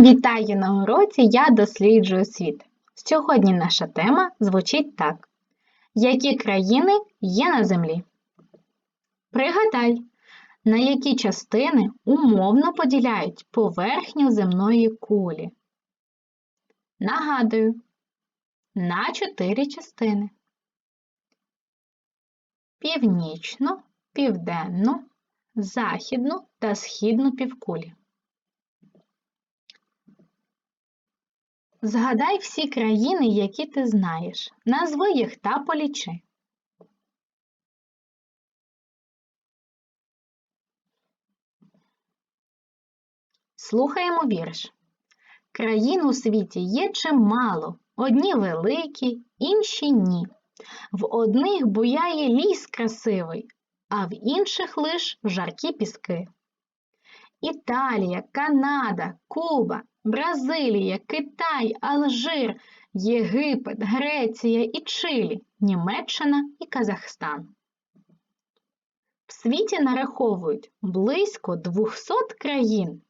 Вітаю на уроці Я досліджую світ. Сьогодні наша тема звучить так: Які країни є на землі? Пригадай, на які частини умовно поділяють поверхню земної кулі. Нагадую, на чотири частини: північну, південну, західну та східну півкулі. Згадай всі країни, які ти знаєш. Назви їх та полічи. Слухаємо вірш. Країн у світі є чимало, одні великі, інші ні. В одних буяє ліс красивий, а в інших лиш жаркі піски. Італія, Канада, Куба, Бразилія, Китай, Алжир, Єгипет, Греція і Чилі, Німеччина і Казахстан. В світі нараховують близько 200 країн.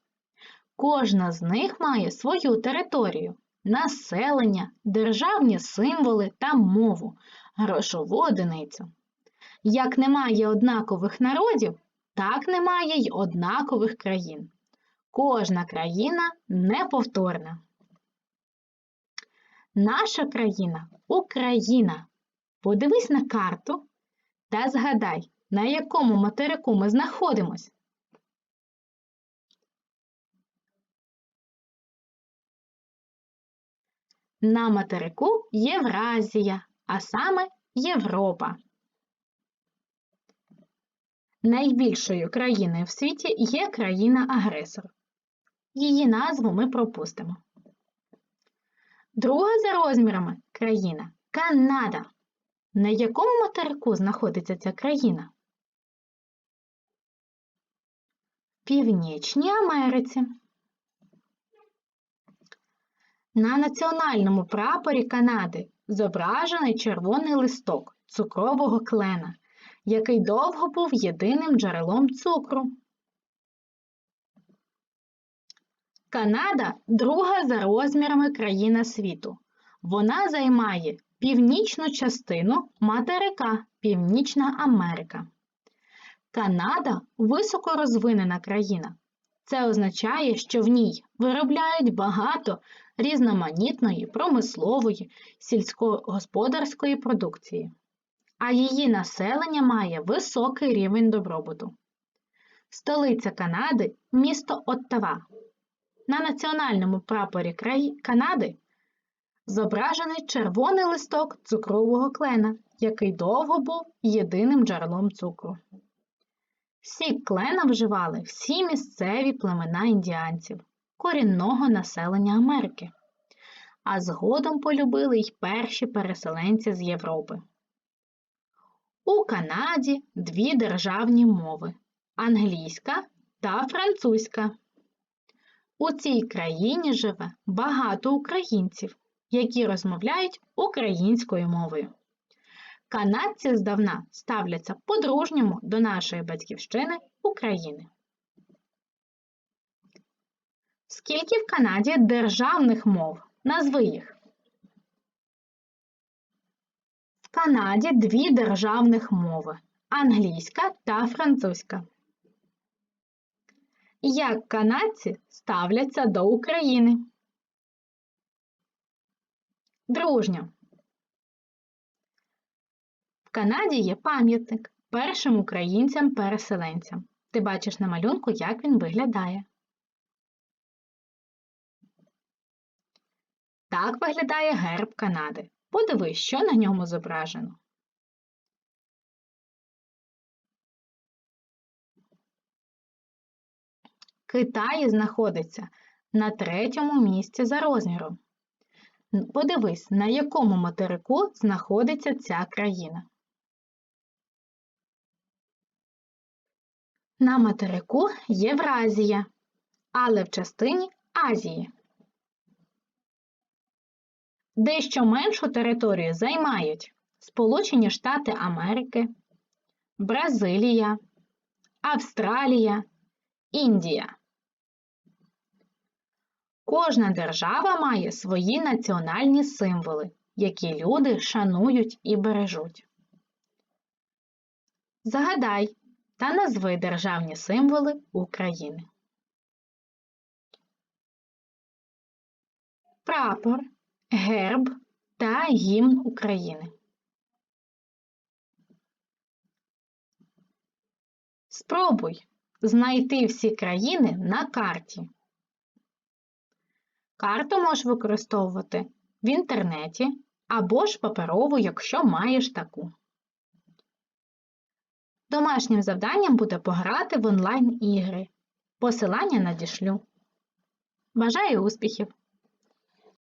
Кожна з них має свою територію, населення, державні символи та мову, грошову одиницю. Як немає однакових народів, так немає й однакових країн. Кожна країна неповторна. Наша країна Україна. Подивись на карту та згадай, на якому материку ми знаходимось. На материку Євразія, а саме Європа. Найбільшою країною в світі є країна-агресор. Її назву ми пропустимо. Друга за розмірами країна Канада. На якому материку знаходиться ця країна? Північній Америці. На національному прапорі Канади зображений червоний листок цукрового клена, який довго був єдиним джерелом цукру. Канада друга за розмірами країна світу. Вона займає північну частину материка Північна Америка. Канада високорозвинена країна. Це означає, що в ній виробляють багато різноманітної промислової, сільськогосподарської продукції, а її населення має високий рівень добробуту. Столиця Канади місто Оттава. На національному прапорі Канади зображений червоний листок цукрового клена, який довго був єдиним джерелом цукру. Сік клена вживали всі місцеві племена індіанців, корінного населення Америки, а згодом полюбили й перші переселенці з Європи. У Канаді дві державні мови англійська та французька. У цій країні живе багато українців, які розмовляють українською мовою. Канадці здавна ставляться по-дружньому до нашої батьківщини України. Скільки в Канаді державних мов? Назви їх. В Канаді дві державних мови англійська та французька. Як канадці ставляться до України? Дружньо. В Канаді є пам'ятник першим українцям-переселенцям. Ти бачиш на малюнку, як він виглядає. Так виглядає герб Канади. Подивись, що на ньому зображено. Китай знаходиться на третьому місці за розміром. Подивись, на якому материку знаходиться ця країна. На материку Євразія, але в частині Азії. Дещо меншу територію займають Сполучені Штати Америки, Бразилія, Австралія, Індія. Кожна держава має свої національні символи, які люди шанують і бережуть. Загадай та назви державні символи України. Прапор, герб та гімн України. Спробуй знайти всі країни на карті. Карту можеш використовувати в інтернеті або ж паперову, якщо маєш таку. Домашнім завданням буде пограти в онлайн-ігри. Посилання надішлю. Бажаю успіхів!